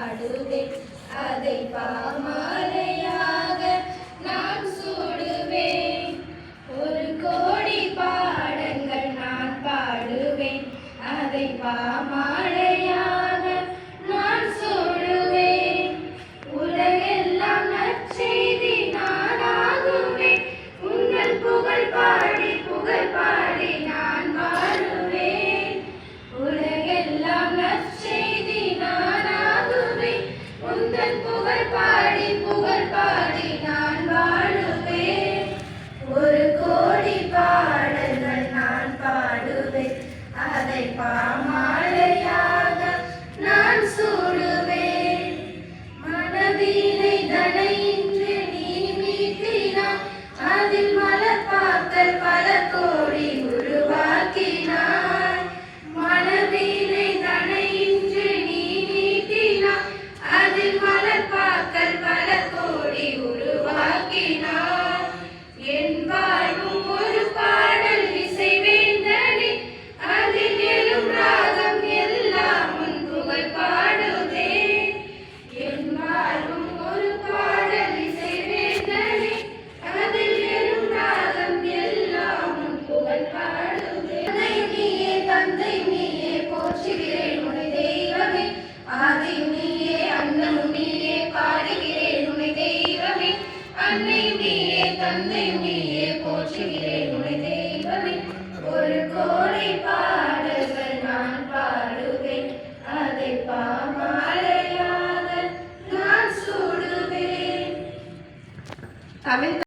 பாடுவேன் அதை பாமாலையாக நான் சூடுவேன். ஒரு கோடி பாடங்கள் நான் பாடுவேன். அதை பாமாலை பாமாலையாக நான் சூடுவேன். மனவீனை தனை இன்று நீ மீட்டினாய். அதில் மலர் பல கோடி அன்னை நீயே தந்தை நீயே போற்றுகிறேன் உனை தெய்வமே ஒரு கோடை பாடல்கள் நான் பாடுவேன் அதை பாமாலையாக நான் சூடுவேன். தமிழ்